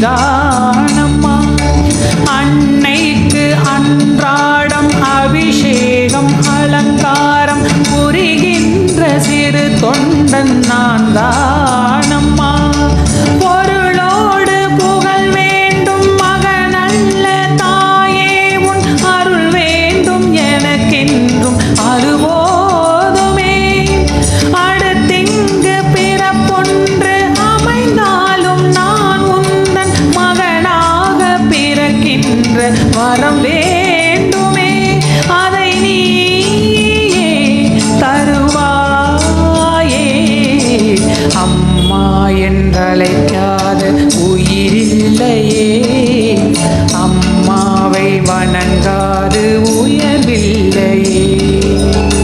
நீதானம்மா அன்னைக்கு அன்றாடம் அபிஷேகம் அலங்காரம் புரிகின்ற சிறு தொண்டன் நான் தான் என்ற வரம் வேண்டுமே அதை நீ தருவாயே. அம்மா என்றழைக்காத உயிரில்லையே அம்மாவை வணங்கா